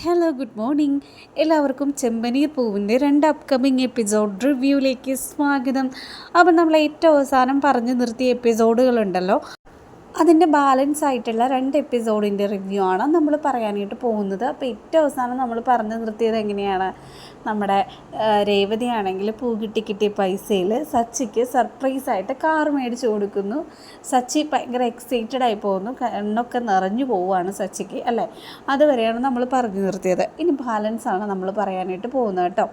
Hello good morning എല്ലാവർക്കും ചെമ്പനീർ പൂവിന്റെ രണ്ട് അപ്കമിങ് എപ്പിസോഡ് റിവ്യൂവിലേക്ക് സ്വാഗതം. അപ്പം നമ്മൾ ഏറ്റവും അവസാനം പറഞ്ഞു നിർത്തിയ എപ്പിസോഡുകളുണ്ടല്ലോ അതിന്റെ ബാലൻസ് ആയിട്ടുള്ള രണ്ട് എപ്പിസോഡിന്റെ റിവ്യൂ ആണ് നമ്മൾ പറയാനായിട്ട് പോകുന്നത്. അപ്പോൾ ഏറ്റവും അവസാനം നമ്മൾ പറഞ്ഞു നിർത്തിയത് എങ്ങനെയാണ്? നമ്മുടെ രേവതിയാണെങ്കിൽ രേവതി ആണെങ്കിൽ പൂ കിട്ടി കിട്ടിയ പൈസയിൽ സച്ചിക്ക് സർപ്രൈസായിട്ട് കാർ മേടിച്ചു കൊടുക്കുന്നു. സച്ചി ഭയങ്കര എക്സൈറ്റഡ് ആയി പോകുന്നു. കണ്ണൊക്കെ നിറഞ്ഞു പോവുകയാണ് സച്ചിക്ക് അല്ലേ? അതുവരെയാണ് നമ്മൾ പറഞ്ഞു നിർത്തിയത്. ഇനി ബാലൻസ് ആണ് നമ്മൾ പറയാനായിട്ട് പോകുന്നത് കേട്ടോ.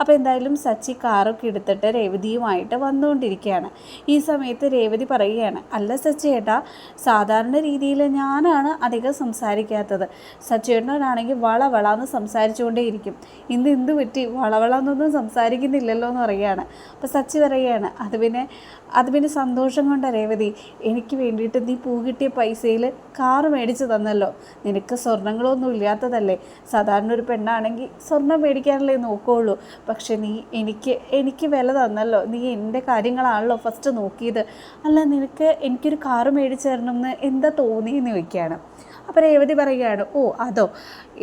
അപ്പോൾ എന്തായാലും സച്ചി കാറൊക്കെ എടുത്തിട്ട് രേവതിയുമായിട്ട് വന്നുകൊണ്ടിരിക്കുകയാണ്. ഈ സമയത്ത് രേവതി പറയുകയാണ് അല്ല സച്ചി ഏട്ടാ സാധാരണ രീതിയിൽ ഞാനാണ് അധികം സംസാരിക്കാത്തത്. സച്ചി ഏട്ടനാണെങ്കിൽ വള വളാന്ന് സംസാരിച്ചുകൊണ്ടേയിരിക്കും. ഇന്ന് എന്ത് പറ്റി വളവളന്നൊന്നും സംസാരിക്കുന്നില്ലല്ലോ എന്ന് പറയുകയാണ്. അപ്പോൾ സച്ചി പറയുകയാണ് അത് പിന്നെ അത് പിന്നെ സന്തോഷം കൊണ്ട രേവതി എനിക്ക് വേണ്ടിയിട്ട് നീ പൂ കിട്ടിയ പൈസയിൽ കാറ് മേടിച്ച് തന്നല്ലോ. നിനക്ക് സ്വർണങ്ങളൊന്നും ഇല്ലാത്തതല്ലേ. സാധാരണ ഒരു പെണ്ണാണെങ്കിൽ സ്വർണം മേടിക്കാനല്ലേ നോക്കുകയുള്ളൂ പക്ഷെ നീ എനിക്ക് എനിക്ക് വില തന്നല്ലോ. നീ എന്റെ കാര്യങ്ങളാണല്ലോ ഫസ്റ്റ് നോക്കിയത്. അല്ല നിനക്ക് എനിക്കൊരു കാറ് മേടിച്ച് തരണമെന്ന് എന്താ തോന്നിയെന്ന് ചോദിക്കുകയാണ്. അപ്പോൾ രേവതി പറയുകയാണ് ഓ അതോ?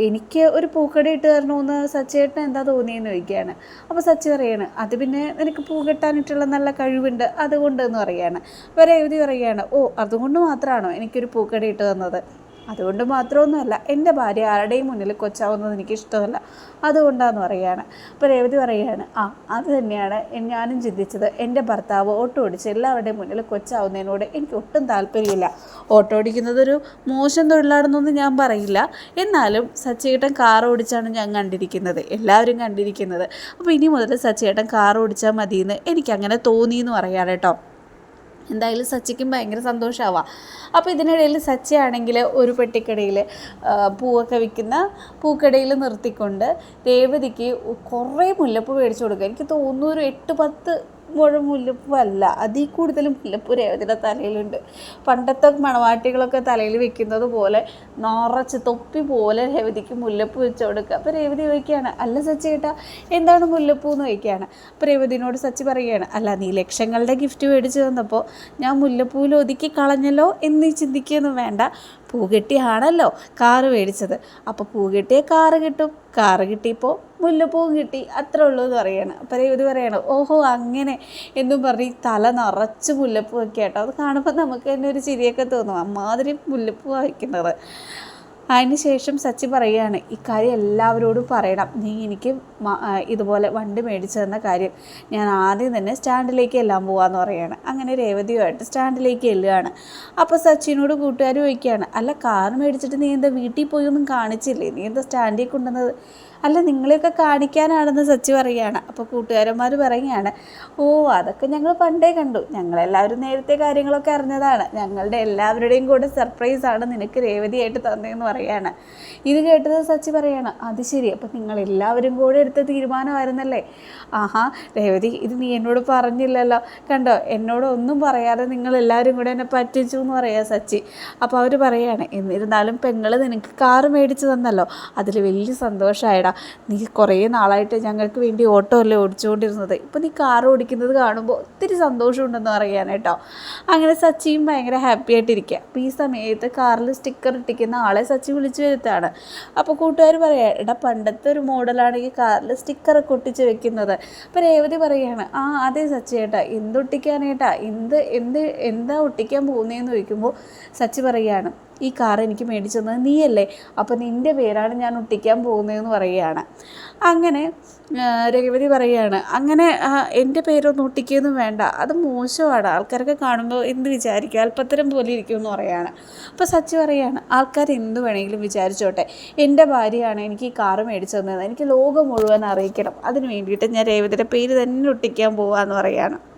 എനിക്ക് ഒരു പൂക്കട ഇട്ട് തരണമെന്ന് സച്ചേട്ടൻ എന്താ തോന്നിയെന്ന് ചോദിക്കുകയാണ്. അപ്പോൾ സച്ചി പറയാണ് അത് പിന്നെ നിനക്ക് പൂ കെട്ടാനിട്ടുള്ള നല്ല കഴിവുണ്ട് അതുകൊണ്ട് എന്ന് പറയാണ്. അപ്പോൾ രേവതി പറയുകയാണ് ഓ അതുകൊണ്ട് മാത്രമാണോ എനിക്കൊരു പൂക്കട ഇട്ട് തന്നത്? അതുകൊണ്ട് മാത്രമൊന്നുമല്ല എന്റെ ഭാര്യ ആരുടെയും മുന്നിൽ കൊച്ചാവുന്നത് എനിക്ക് ഇഷ്ടമല്ല അതുകൊണ്ടാന്ന് പറയുകയാണ്. അപ്പോൾ രേവതി പറയുകയാണ് ആ അത് തന്നെയാണ് ഞാനും ചിന്തിച്ചത്. എന്റെ ഭർത്താവ് ഓട്ടോ ഓടിച്ച് എല്ലാവരുടെയും മുന്നിൽ കൊച്ചാവുന്നതിനോട് എനിക്ക് ഒട്ടും താല്പര്യമില്ല. ഓട്ടോ ഓടിക്കുന്നതൊരു മോശം തൊഴിലാണെന്നൊന്നും ഞാൻ പറയില്ല. എന്നാലും സച്ചേട്ടൻ കാർ ഓടിച്ചാണ് ഞാൻ കണ്ടിരിക്കുന്നത്. എല്ലാവരും കണ്ടിരിക്കുന്നത്. അപ്പോൾ ഇനി മുതൽ സച്ചേട്ടൻ കാർ ഓടിച്ചാൽ മതിയെന്ന് എനിക്കങ്ങനെ തോന്നിയെന്ന് പറയാം കേട്ടോ. എന്തായാലും സച്ചിക്കും ഭയങ്കര സന്തോഷമാവാം അപ്പോൾ ഇതിനിടയിൽ സച്ചി ആണെങ്കിൽ ഒരു പെട്ടിക്കടയിൽ പൂവൊക്കെ വിൽക്കുന്ന പൂക്കടയിൽ നിർത്തിക്കൊണ്ട് രേവതിക്ക് കുറേ മുല്ലപ്പൂ മേടിച്ചു കൊടുക്കുക. എനിക്ക് തോന്നുന്നു ഒരു എട്ട് പത്ത് മുഴം മുല്ലപ്പൂ അല്ല അതിൽ കൂടുതലും മുല്ലപ്പൂ രേവതിയുടെ തലയിലുണ്ട്. പണ്ടത്തെ മണവാട്ടികളൊക്കെ തലയിൽ വെക്കുന്നത് പോലെ നിറച്ച് തൊപ്പി പോലെ രേവതിക്ക് മുല്ലപ്പൂ വെച്ച് കൊടുക്കുക. അപ്പോൾ രേവതി ചോദിക്കുകയാണ് അല്ല സച്ചി കേട്ടാ എന്താണ് മുല്ലപ്പൂ എന്ന് ചോദിക്കുകയാണ്. അപ്പോൾ രേവതിനോട് സച്ചി പറയുകയാണ് അല്ല നീ ലക്ഷങ്ങളുടെ ഗിഫ്റ്റ് മേടിച്ച് തന്നപ്പോൾ ഞാൻ മുല്ലപ്പൂവിൽ ഒതുക്കി കളഞ്ഞല്ലോ എന്ന് ചിന്തിക്കുകയൊന്നും വേണ്ട. പൂകെട്ടിയാണല്ലോ കാറ് മേടിച്ചത്. അപ്പോൾ പൂകെട്ടിയ കാറ് കിട്ടും. കാറ് കിട്ടിയപ്പോൾ മുല്ലപ്പൂവും കിട്ടി. അത്രേ ഉള്ളൂ എന്ന് പറയാണ്. അപ്പോൾ ഇത് പറയാണ് ഓഹോ അങ്ങനെ എന്നും പറഞ്ഞ് തല നിറച്ച് മുല്ലപ്പൂ ഒക്കെ കേട്ടോ അത് കാണുമ്പോൾ നമുക്ക് തന്നെ ഒരു ചിരിയൊക്കെ തോന്നും. അമ്മാതിരി മുല്ലപ്പൂ വയ്ക്കുന്നത്. അതിന് ശേഷം സച്ചി പറയുകയാണ് ഇക്കാര്യം എല്ലാവരോടും പറയണം. നീ എനിക്ക് ഇതുപോലെ വണ്ടി മേടിച്ചു തന്ന കാര്യം ഞാൻ ആദ്യം തന്നെ സ്റ്റാൻഡിലേക്ക് എല്ലാം പോവാന്ന് പറയുകയാണ് അങ്ങനെ രേവതിയുമായിട്ട് സ്റ്റാൻഡിലേക്ക് ചെല്ലുകയാണ്. അപ്പോൾ സച്ചിനോട് കൂട്ടുകാർ ചോദിക്കുകയാണ് അല്ല കാർ മേടിച്ചിട്ട് നീ എന്താ വീട്ടിൽ പോയി ഒന്നും കാണിച്ചില്ലേ? നീ എന്താ സ്റ്റാൻഡിൽ കൊണ്ടുവന്നത്? അല്ല നിങ്ങളെയൊക്കെ കാണിക്കാനാണെന്ന് സച്ചി പറയുകയാണ്. അപ്പോൾ കൂട്ടുകാരന്മാർ പറയുകയാണ് ഓ അതൊക്കെ ഞങ്ങൾ പണ്ടേ കണ്ടു. ഞങ്ങളെല്ലാവരും നേരത്തെ കാര്യങ്ങളൊക്കെ അറിഞ്ഞതാണ്. ഞങ്ങളുടെ എല്ലാവരുടെയും കൂടെ സർപ്രൈസാണ് നിനക്ക് രേവതിയായിട്ട് തന്നതെന്ന് പറയുകയാണ് ഇത് കേട്ടത് സച്ചി പറയുകയാണ് അത് ശരി. അപ്പം നിങ്ങൾ എല്ലാവരും കൂടെ എടുത്ത തീരുമാനമായിരുന്നല്ലേ? ആഹാ രേവതി ഇത് നീ എന്നോട് പറഞ്ഞില്ലല്ലോ. കണ്ടോ എന്നോട് ഒന്നും പറയാതെ നിങ്ങൾ എല്ലാവരും കൂടെ എന്നെ പറ്റിച്ചു എന്ന് പറയാ സച്ചി. അപ്പോൾ അവർ പറയാണ് എന്നിരുന്നാലും പെങ്ങൾ നിനക്ക് കാറ് മേടിച്ച് തന്നല്ലോ. അതിൽ വലിയ സന്തോഷമായടാ നീ കുറേ നാളായിട്ട് ഞങ്ങൾക്ക് വേണ്ടി ഓട്ടോ അല്ലേ ഓടിച്ചുകൊണ്ടിരുന്നത്. ഇപ്പോൾ നീ കാർ ഓടിക്കുന്നത് കാണുമ്പോൾ ഒത്തിരി സന്തോഷമുണ്ടെന്ന് പറയാൻ കേട്ടോ അങ്ങനെ സച്ചിയും ഭയങ്കര ഹാപ്പി ആയിട്ടിരിക്കുക അപ്പോൾ ഈ സമയത്ത് കാറിൽ സ്റ്റിക്കർ ഇട്ടിക്കുന്ന ആളെ സച്ചി വിളിച്ചു വരുത്താണ് അപ്പോൾ കൂട്ടുകാർ പറയാം എടാ പണ്ടത്തെ ഒരു മോഡലാണെങ്കിൽ കാറിൽ സ്റ്റിക്കറൊക്കെ ഒട്ടിച്ച് വെക്കുന്നത്. അപ്പോൾ രേവതി പറയുകയാണ് ആ അതെ സച്ചി ഏട്ടാ എന്തൊട്ടിക്കാനേട്ടാ എന്ത് എന്ത് എന്താ ഒട്ടിക്കാൻ പോകുന്നതെന്ന് ചോദിക്കുമ്പോൾ സച്ചി പറയാണ് ഈ കാർ എനിക്ക് മേടിച്ചു തന്നത് നീയല്ലേ? അപ്പോൾ നിന്റെ പേരാണ് ഞാൻ ഒട്ടിക്കാൻ പോകുന്നതെന്ന് പറയുകയാണ്. അങ്ങനെ രഘുപതി പറയുകയാണ് അങ്ങനെ എന്റെ പേരൊന്നും ഒട്ടിക്കുകയൊന്നും വേണ്ട. അത് മോശമാണ്. ആൾക്കാരൊക്കെ കാണുമ്പോൾ എന്ത് വിചാരിക്കും? അല്പത്തരം പോലെ ഇരിക്കുമെന്ന് പറയുകയാണ്. അപ്പോൾ സച്ചി പറയുകയാണ് ആൾക്കാർ എന്ത് വേണമെങ്കിലും വിചാരിച്ചോട്ടെ. എന്റെ ഭാര്യയാണ് എനിക്ക് ഈ കാറ് മേടിച്ചു തന്നത് എനിക്ക് ലോകം മുഴുവൻ അറിയിക്കണം. അതിന് വേണ്ടിയിട്ട് ഞാൻ രേവതിയുടെ പേര് തന്നെ ഒട്ടിക്കാൻ പോകാമെന്ന് പറയുകയാണ്.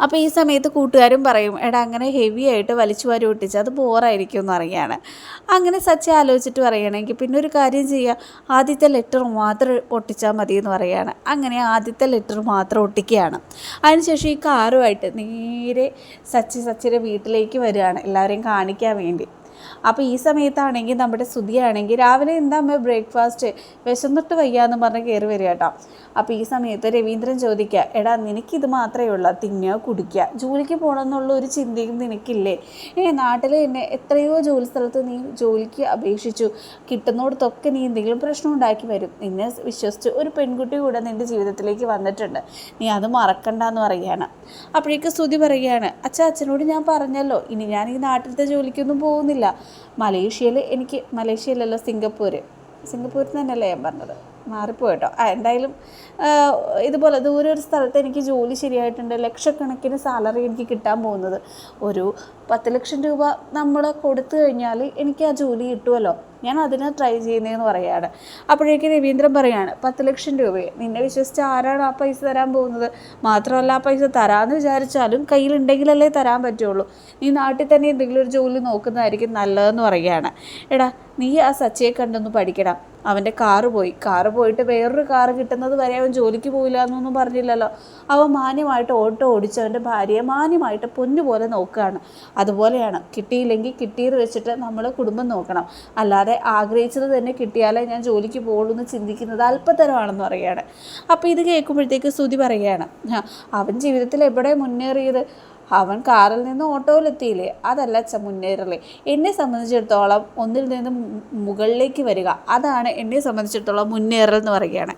അപ്പോൾ ഈ സമയത്ത് കൂട്ടുകാരും പറയും എടാ അങ്ങനെ ഹെവി ആയിട്ട് വലിച്ചു വാരി ഒട്ടിച്ച് അത് ബോറായിരിക്കും എന്ന് പറയുകയാണ് അങ്ങനെ സച്ചി ആലോചിച്ചിട്ട് പറയുകയാണെങ്കിൽ പിന്നെ ഒരു കാര്യം ചെയ്യുക ആദ്യത്തെ ലെറ്റർ മാത്രം ഒട്ടിച്ചാൽ മതി എന്ന് പറയുകയാണ്. അങ്ങനെ ആദ്യത്തെ ലെറ്റർ മാത്രം ഒട്ടിക്കുകയാണ്. അതിനുശേഷം ഈ കാറുമായിട്ട് നേരെ സച്ചി സച്ചിയുടെ വീട്ടിലേക്ക് വരികയാണ്. എല്ലാവരെയും കാണിക്കാൻ വേണ്ടി. അപ്പോൾ ഈ സമയത്താണെങ്കിൽ നമ്മുടെ സുധിയാണെങ്കിൽ രാവിലെ എന്താ അമ്മ ബ്രേക്ക്ഫാസ്റ്റ് വിശന്നിട്ട് വയ്യാന്ന് പറഞ്ഞ് കയറി വരിക കേട്ടോ. അപ്പോൾ ഈ സമയത്ത് രവീന്ദ്രൻ ചോദിക്കുക എടാ നിനക്കിത് മാത്രമേ ഉള്ളൂ തിന്നുക കുടിക്കുക. ജോലിക്ക് പോകണമെന്നുള്ള ഒരു ചിന്തയും നിനക്കില്ലേ? ഏ നാട്ടിൽ തന്നെ എത്രയോ ജോലി സ്ഥലത്ത് നീ ജോലിക്ക് അപേക്ഷിച്ചു. കിട്ടുന്നിടത്തൊക്കെ നീ എന്തെങ്കിലും പ്രശ്നം ഉണ്ടാക്കി വരും. നിന്നെ വിശ്വസിച്ച് ഒരു പെൺകുട്ടി കൂടെ നിന്റെ ജീവിതത്തിലേക്ക് വന്നിട്ടുണ്ട്. നീ അത് മറക്കണ്ട എന്ന് പറയുകയാണ്. അപ്പോഴേക്ക് സ്തുതി പറയുകയാണ് അച്ഛാ അച്ഛനോട് ഞാൻ പറഞ്ഞല്ലോ ഇനി ഞാൻ ഈ നാട്ടിലത്തെ ജോലിക്കൊന്നും പോകുന്നില്ല. മലേഷ്യയിൽ എനിക്ക് മലേഷ്യയിലല്ല സിംഗപ്പൂർ സിംഗപ്പൂരിൽ തന്നെയല്ലേ ഞാൻ പറഞ്ഞത്. മാറിപ്പോയിട്ടോ. ആ എന്തായാലും ഇതുപോലെ ദൂരെ ഒരു സ്ഥലത്ത് എനിക്ക് ജോലി ശരിയായിട്ടുണ്ട്. ലക്ഷക്കണക്കിന് സാലറി എനിക്ക് കിട്ടാൻ പോകുന്നത്. ഒരു പത്ത് ലക്ഷം രൂപ നമ്മൾ കൊടുത്തു കഴിഞ്ഞാൽ എനിക്ക് ആ ജോലി കിട്ടുമല്ലോ ഞാൻ അതിന് ട്രൈ ചെയ്യുന്നതെന്ന് പറയുകയാണ് അപ്പോഴേക്ക് രവീന്ദ്രൻ പറയാണ് പത്ത് ലക്ഷം രൂപയെ. നിന്നെ വിശ്വസിച്ച് ആരാണ് ആ പൈസ തരാൻ പോകുന്നത്? മാത്രമല്ല ആ പൈസ തരാമെന്ന് വിചാരിച്ചാലും കയ്യിലുണ്ടെങ്കിലല്ലേ തരാൻ പറ്റുള്ളൂ. നീ നാട്ടിൽ തന്നെ എന്തെങ്കിലും ഒരു ജോലി നോക്കുന്നതായിരിക്കും നല്ലതെന്ന് പറയുകയാണ് എടാ നീ ആ സച്ചിയെ കണ്ടൊന്ന് പഠിക്കണം. അവന്റെ കാറ് പോയി. കാറ് പോയിട്ട് വേറൊരു കാറ് കിട്ടുന്നത് വരെ അവൻ ജോലിക്ക് പോയില്ല എന്നൊന്നും പറഞ്ഞില്ലല്ലോ. അവൻ മാന്യമായിട്ട് ഓട്ടോ ഓടിച്ച് അവന്റെ ഭാര്യയെ മാന്യമായിട്ട് പൊന്നുപോലെ നോക്കുകയാണ്. അതുപോലെയാണ് കിട്ടിയില്ലെങ്കിൽ കിട്ടിയത് വെച്ചിട്ട് നമ്മൾ കുടുംബം നോക്കണം. അല്ലാതെ ആഗ്രഹിച്ചത് തന്നെ കിട്ടിയാലേ ഞാൻ ജോലിക്ക് പോകുള്ളൂ എന്ന് ചിന്തിക്കുന്നത് അല്പത്തരമാണെന്ന് പറയുകയാണ്. അപ്പോൾ ഇത് കേൾക്കുമ്പോഴത്തേക്ക് സ്തുതി പറയുകയാണ്. അവൻ ജീവിതത്തിൽ എവിടെ മുന്നേറിയത്? അവൻ കാറിൽ നിന്ന് ഓട്ടോയിലെത്തിയില്ലേ? അതല്ല മുന്നേറലേ. എന്നെ സംബന്ധിച്ചിടത്തോളം ഒന്നിൽ നിന്ന് മുകളിലേക്ക് വരിക. അതാണ് എന്നെ സംബന്ധിച്ചിടത്തോളം മുന്നേറൽ എന്ന് പറയുകയാണ്.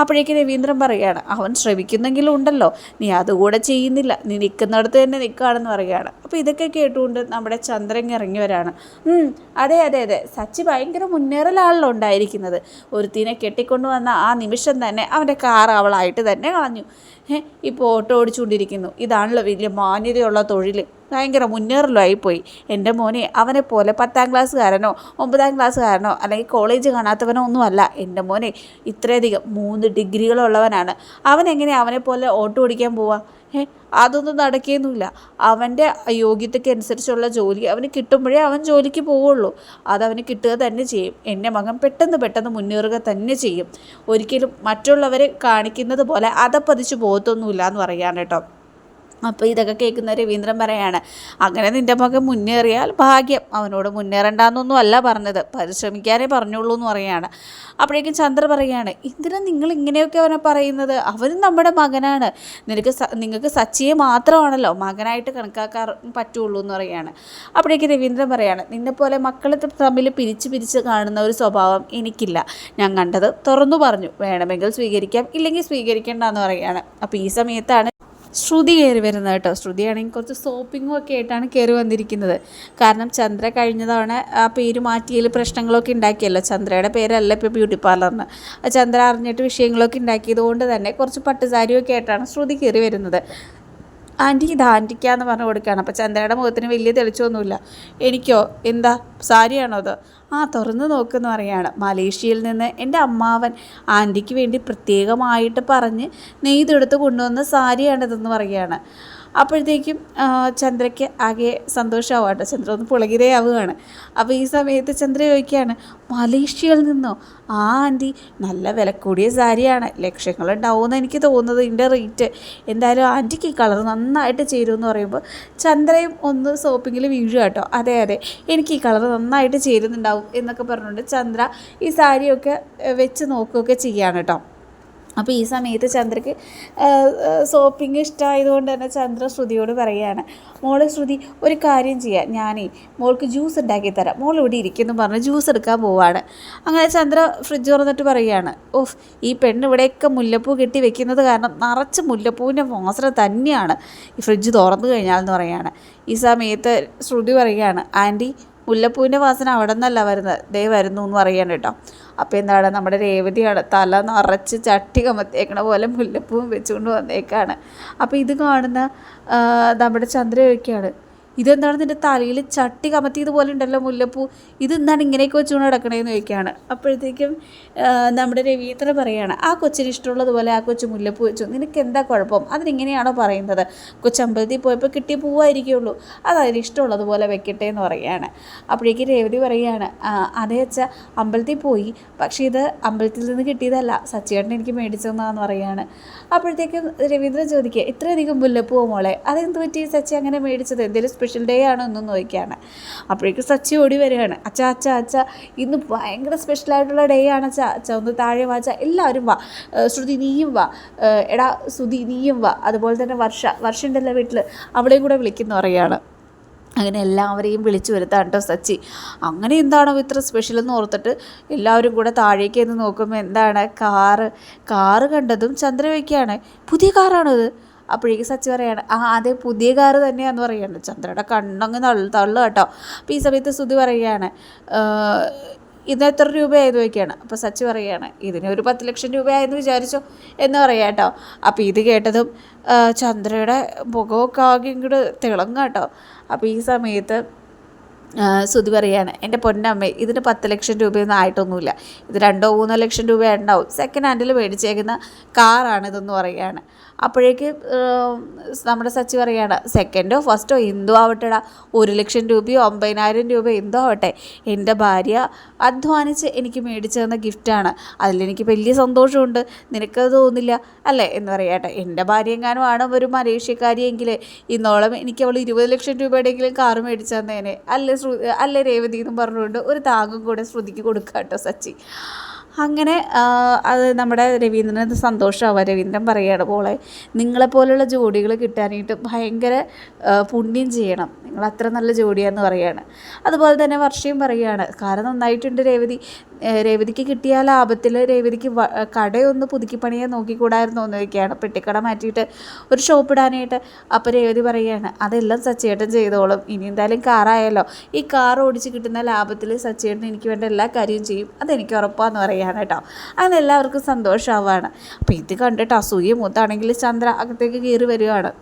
അപ്പോഴേക്ക് രവീന്ദ്രൻ പറയുകയാണ് അവൻ ശ്രമിക്കുന്നെങ്കിലും ഉണ്ടല്ലോ. നീ അതുകൂടെ ചെയ്യുന്നില്ല. നീ നിൽക്കുന്നിടത്ത് തന്നെ നിൽക്കുകയാണെന്ന് പറയുകയാണ്. അപ്പോൾ ഇതൊക്കെ കേട്ടുകൊണ്ട് നമ്മുടെ ചന്ദ്രൻ ഇറങ്ങി വരാണ് അതെ അതെ അതെ. സച്ചി ഭയങ്കര മുന്നേറലാണല്ലോ ഉണ്ടായിരിക്കുന്നത്. ഒരുത്തിനെ കെട്ടിക്കൊണ്ടു വന്ന ആ നിമിഷം തന്നെ അവന്റെ കാർ അവളായിട്ട് തന്നെ കളഞ്ഞു. ഇപ്പോൾ ഓട്ടോ ഓടിച്ചുകൊണ്ടിരിക്കുന്നു. ഇതാണല്ലോ വലിയ മാന്യതയുള്ള തൊഴിൽ ഭയങ്കര മുന്നേറലോ ആയിപ്പോയി എന്റെ മോനെ അവനെ പോലെ പത്താം ക്ലാസ്സുകാരനോ ഒമ്പതാം ക്ലാസ്സുകാരനോ അല്ലെങ്കിൽ കോളേജ് കാണാത്തവനോ ഒന്നുമല്ല. എന്റെ മോനെ ഇത്രയധികം മൂന്ന് ഡിഗ്രികളുള്ളവനാണ്. അവൻ എങ്ങനെ അവനെ പോലെ ഓട്ടോ ഓടിക്കാൻ പോവാ? അതൊന്നും നടക്കുകയൊന്നുമില്ല അവന്റെ യോഗ്യതയ്ക്കനുസരിച്ചുള്ള ജോലി അവന് കിട്ടുമ്പോഴേ അവൻ ജോലിക്ക് പോവുള്ളൂ. അതവന് കിട്ടുക തന്നെ ചെയ്യും. എന്റെ മകൻ പെട്ടെന്ന് പെട്ടെന്ന് മുന്നേറുക തന്നെ ചെയ്യും. ഒരിക്കലും മറ്റുള്ളവരെ കാണിക്കുന്നത് പോലെ അതപ്പതിച്ച് പോകത്തൊന്നുമില്ല എന്ന് പറയാൻ കേട്ടോ. അപ്പോൾ ഇതൊക്കെ കേൾക്കുന്ന രവീന്ദ്രൻ പറയാണ് അങ്ങനെ നിന്റെ മകൻ മുന്നേറിയാൽ ഭാഗ്യം. അവനോട് മുന്നേറണ്ടെന്നൊന്നും അല്ല പറഞ്ഞത്. പരിശ്രമിക്കാനേ പറഞ്ഞുള്ളൂ എന്ന് പറയാണ്. അപ്പോഴേക്കും ചന്ദ്ര പറയാണ് എന്തിനാ നിങ്ങൾ ഇങ്ങനെയൊക്കെ അവനെ പറയുന്നത്? അവനും നമ്മുടെ മകനാണ്. നിനക്ക് നിങ്ങൾക്ക് സച്ചിയെ മാത്രമാണല്ലോ മകനായിട്ട് കണക്കാക്കാൻ പറ്റുള്ളൂ എന്ന് പറയാണ്. അപ്പോഴേക്കും രവീന്ദ്രൻ പറയാണ് നിന്നെപ്പോലെ മക്കൾ തമ്മിൽ പിരിച്ച് പിരിച്ച് കാണുന്ന ഒരു സ്വഭാവം എനിക്കില്ല. ഞാൻ കണ്ടത് തുറന്നു പറഞ്ഞു. വേണമെങ്കിൽ സ്വീകരിക്കാം ഇല്ലെങ്കിൽ സ്വീകരിക്കേണ്ട എന്ന് പറയാണ്. അപ്പോൾ ഈ സമയത്താണ് ശ്രുതി കയറി വരുന്നത് കേട്ടോ. ശ്രുതിയാണെങ്കിൽ കുറച്ച് സോപ്പിങ്ങും ഒക്കെ ആയിട്ടാണ് കയറി വന്നിരിക്കുന്നത്. കാരണം ചന്ദ്ര കഴിഞ്ഞ തവണ ആ പേര് മാറ്റിയതിൽ പ്രശ്നങ്ങളൊക്കെ ഉണ്ടാക്കിയല്ലോ. ചന്ദ്രയുടെ പേരല്ല ഇപ്പോൾ ബ്യൂട്ടി പാർലറിന് ചന്ദ്ര അറിഞ്ഞിട്ട് വിഷയങ്ങളൊക്കെ ഉണ്ടാക്കിയത് കൊണ്ട് തന്നെ കുറച്ച് പട്ടുസാരിയൊക്കെ ആയിട്ടാണ് ശ്രുതി കയറി വരുന്നത്. ആന്റി ഇത് ആന്റിക്കാന്ന് പറഞ്ഞു കൊടുക്കുകയാണ്. അപ്പോൾ ചന്ദ്രയുടെ മുഖത്തിന് വലിയ തെളിച്ചൊന്നുമില്ല. എനിക്കോ? എന്താ? സാരിയാണോ അത്? ആ തുറന്ന് നോക്കുമെന്ന് പറയാണ്. മലേഷ്യയിൽ നിന്ന് എന്റെ അമ്മാവൻ ആന്റിക്ക് വേണ്ടി പ്രത്യേകമായിട്ട് പറഞ്ഞ് നെയ്തെടുത്ത് കൊണ്ടുവന്ന സാരിയാണിതെന്ന് പറയുകയാണ് അപ്പോഴത്തേക്കും ചന്ദ്രയ്ക്ക് ആകെ സന്തോഷമാവും കേട്ടോ. ചന്ദ്ര ഒന്ന് പുളകിതയാവുകയാണ് അപ്പോൾ ഈ സമയത്ത് ചന്ദ്ര ചോദിക്കുകയാണ് മലേഷ്യയിൽ നിന്നോ? ആ ആന്റി നല്ല വില കൂടിയ സാരിയാണ്. ലക്ഷങ്ങളുണ്ടാവുമെന്ന് എനിക്ക് തോന്നുന്നത് ഇതിന്റെ റേറ്റ്. എന്തായാലും ആന്റിക്ക് ഈ കളർ നന്നായിട്ട് ചേരുമെന്ന് പറയുമ്പോൾ ചന്ദ്രയും ഒന്ന് സോപ്പിങ്ങിൽ വീഴുക കേട്ടോ. അതെ അതെ എനിക്ക് ഈ കളർ നന്നായിട്ട് ചേരുന്നുണ്ടാവും എന്നൊക്കെ പറഞ്ഞുകൊണ്ട് ചന്ദ്ര ഈ സാരിയൊക്കെ വെച്ച് നോക്കുകയൊക്കെ ചെയ്യാണ് കേട്ടോ. അപ്പോൾ ഈ സമയത്ത് ചന്ദ്രക്ക് സോപ്പിംഗ് ഇഷ്ടമായതുകൊണ്ട് തന്നെ ചന്ദ്ര ശ്രുതിയോട് പറയുകയാണ് മോളെ ശ്രുതി ഒരു കാര്യം ചെയ്യാം. ഞാനേ മോൾക്ക് ജ്യൂസ് ഉണ്ടാക്കി തരാം. മോൾ ഇവിടെ ഇരിക്കുന്നു പറഞ്ഞ് ജ്യൂസ് എടുക്കാൻ പോവാണ്. അങ്ങനെ ചന്ദ്ര ഫ്രിഡ്ജ് തുറന്നിട്ട് പറയുകയാണ് ഓഫ് ഈ പെണ്ണ് ഇവിടെയൊക്കെ മുല്ലപ്പൂ കെട്ടി വെക്കുന്നത് കാരണം നിറച്ച് മുല്ലപ്പൂവിന്റെ വാസന തന്നെയാണ് ഈ ഫ്രിഡ്ജ് തുറന്നു കഴിഞ്ഞാൽ എന്ന് പറയുകയാണ്. ഈ സമയത്ത് ശ്രുതി പറയുകയാണ് ആന്റി മുല്ലപ്പൂവിന്റെ വാസന അവിടെ നിന്നല്ല വരുന്നത്. ദേ വരുന്നു എന്ന് പറയാൻ കേട്ടോ. അപ്പോൾ എന്താണ്? നമ്മുടെ രേവതിയാണ് തല നിറച്ച് ചട്ടി കമത്തേക്കണ പോലെ മുല്ലപ്പൂവും വെച്ചുകൊണ്ട് വന്നേക്കാണ്. അപ്പോൾ ഇത് കാണുന്ന നമ്മുടെ ചന്ദ്ര ചോദിക്കുകയാണ് ഇതെന്താണ് നിന്റെ തലയിൽ ചട്ടി കമത്തിയതുപോലെ ഉണ്ടല്ലോ മുല്ലപ്പൂ? ഇതെന്താണ് ഇങ്ങനെയൊക്കെ വെച്ചുകൊണ്ട് നടക്കണേന്ന് ചോദിക്കുകയാണ്. അപ്പോഴത്തേക്കും നമ്മുടെ രവീന്ദ്രൻ പറയുകയാണ് ആ കൊച്ചിന് ഇഷ്ടമുള്ളതുപോലെ ആ കൊച്ചു മുല്ലപ്പൂ വെച്ചു. നിനക്ക് എന്താ കുഴപ്പം? അതിനിങ്ങനെയാണോ പറയുന്നത്? കൊച്ചമ്പലത്തിൽ പോയപ്പോൾ കിട്ടിയ പൂവായിരിക്കുള്ളൂ. അത് അതിന് ഇഷ്ടമുള്ളതുപോലെ വെക്കട്ടെ എന്ന് പറയുകയാണ് അപ്പോഴേക്കും രേവതി പറയുകയാണ് "ആ, അതേ വെച്ചാൽ അമ്പലത്തിൽ പോയി. പക്ഷേ ഇത് അമ്പലത്തിൽ നിന്ന് കിട്ടിയതല്ല. സച്ചിയേട്ടൻ എനിക്ക് മേടിച്ചു തന്നതാന്ന് പറയുകയാണ് അപ്പോഴത്തേക്കും രവീന്ദ്രൻ ചോദിക്കുക ഇത്രയധികം മുല്ലപ്പൂവോ മോളെ? അതെന്ത് പറ്റി സച്ചി അങ്ങനെ മേടിച്ചത്? എന്തെങ്കിലും സ്പെഷ്യൽ ഡേ ആണോ എന്നൊന്ന് നോക്കിയാണ്. അപ്പോഴേക്കും സച്ചി ഓടി വരികയാണ്. അച്ഛാ അച്ഛാ അച്ഛാ ഇന്ന് ഭയങ്കര സ്പെഷ്യലായിട്ടുള്ള ഡേ ആണ് അച്ഛാ അച്ഛാ ഒന്ന് താഴെ വാ എല്ലാവരും വാ. ശ്രുതി നീയും വാ. എടാ ശ്രുതി നീയും വാ. അതുപോലെ തന്നെ വർഷ വർഷ ഉണ്ടല്ലോ വീട്ടിൽ അവളെയും കൂടെ വിളിക്കുന്നു പറയുകയാണ് അങ്ങനെ എല്ലാവരെയും വിളിച്ചു വരുത്താൻ കേട്ടോ സച്ചി. അങ്ങനെ എന്താണോ ഇത്ര സ്പെഷ്യൽ എന്ന് ഓർത്തിട്ട് എല്ലാവരും കൂടെ താഴേക്ക് എന്ന് നോക്കുമ്പോൾ എന്താണ്? കാറ് കാറ് കണ്ടതും ചന്ദ്രവയ്ക്കാണ് പുതിയ കാറാണോ ഇത്? അപ്പോഴേക്ക് സച്ചി പറയാണ് ആ അതെ പുതിയ കാറ് തന്നെയാന്ന് പറയാണ്. ചന്ദ്രയുടെ കണ്ണങ്ങ് തള്ളു തള്ളു കേട്ടോ. അപ്പോൾ ഈ സമയത്ത് സുതി പറയുകയാണ് ഇന്ന് എത്ര രൂപയായത് ചോദിക്കുകയാണ്. അപ്പോൾ സച്ചി പറയുകയാണ് ഇതിന് ഒരു പത്ത് ലക്ഷം രൂപയായെന്ന് വിചാരിച്ചോ? എന്ന് പറയാം കേട്ടോ. അപ്പോൾ ഇത് കേട്ടതും ചന്ദ്രയുടെ മുഖമൊക്കെ ആകെ ഇങ്ങോട്ട് തിളങ്ങുക കേട്ടോ. അപ്പോൾ ഈ സമയത്ത് സുതി പറയാണ് എന്റെ പൊന്നമ്മേ ഇതിന് പത്ത് ലക്ഷം രൂപയൊന്നും ആയിട്ടൊന്നുമില്ല. ഇത് രണ്ടോ മൂന്നോ ലക്ഷം രൂപ ഉണ്ടാവും സെക്കൻഡ് ഹാൻഡിൽ മേടിച്ചേക്കുന്ന കാറാണ് ഇതെന്ന് പറയുകയാണ് അപ്പോഴേക്ക് നമ്മുടെ സച്ചി പറയാണ് സെക്കൻഡോ ഫസ്റ്റോ എന്തോ ആവട്ടെടാ. ഒരു ലക്ഷം രൂപയോ അമ്പതിനായിരം രൂപയോ എന്തോ ആവട്ടെ. എന്റെ ഭാര്യ അധ്വാനിച്ച് എനിക്ക് മേടിച്ചു തന്ന ഗിഫ്റ്റാണ്. അതിലെനിക്ക് വലിയ സന്തോഷമുണ്ട്. നിനക്കത് തോന്നില്ല? അല്ലേ? എന്ന് പറയട്ടെ എന്റെ ഭാര്യ എങ്ങാനും ആണ് ഒരു മലേഷ്യക്കാരിയെങ്കിൽ ഇന്നോളം എനിക്ക് അവൾ ഇരുപത് ലക്ഷം രൂപയുടെയെങ്കിലും കാറ് മേടിച്ചു തന്നേനെ. അല്ലേ ശ്രു അല്ലേ രേവതി എന്നും പറഞ്ഞുകൊണ്ട് ഒരു താങ്ങും കൂടെ ശ്രുതിക്ക് കൊടുക്കാം കേട്ടോ സച്ചി. അങ്ങനെ അത് നമ്മുടെ രവീന്ദ്രന് സന്തോഷമാവുക രവീന്ദ്രൻ പറയുകയാണ് പോളെ നിങ്ങളെപ്പോലുള്ള ജോഡികൾ കിട്ടാനായിട്ട് ഭയങ്കര പുണ്യം ചെയ്യണം. നിങ്ങൾ അത്ര നല്ല ജോഡിയാന്ന് പറയുകയാണ് അതുപോലെ തന്നെ വർഷയും പറയുകയാണ് കാരണം നന്നായിട്ടുണ്ട് രേവതി. രേവതിക്ക് കിട്ടിയ ലാഭത്തിൽ രേവതിക്ക് കടയൊന്ന് പുതുക്കി നോക്കിക്കൂടായിരുന്നു എന്ന് ചോദിക്കുകയാണ് പെട്ടിക്കട മാറ്റിയിട്ട് ഒരു ഷോപ്പ് ഇടാനായിട്ട് അപ്പോൾ രേവതി പറയുകയാണ് അതെല്ലാം സച്ചേട്ടൻ ചെയ്തോളും. ഇനി എന്തായാലും കാറായല്ലോ ഈ കാർ ഓടിച്ച് കിട്ടുന്ന ലാഭത്തിൽ സച്ചേട്ടൻ എനിക്ക് വേണ്ട എല്ലാ കാര്യവും ചെയ്യും. അതെനിക്ക് ഉറപ്പാന്ന് പറയുകയാണ് കേട്ടോ അങ്ങനെ എല്ലാവർക്കും സന്തോഷമാവാണ് അപ്പോൾ ഇത് കണ്ടിട്ട് അസൂയ മൂത്താണെങ്കിൽ ചന്ദ്ര അകത്തേക്ക് കയറി വരികയാണ്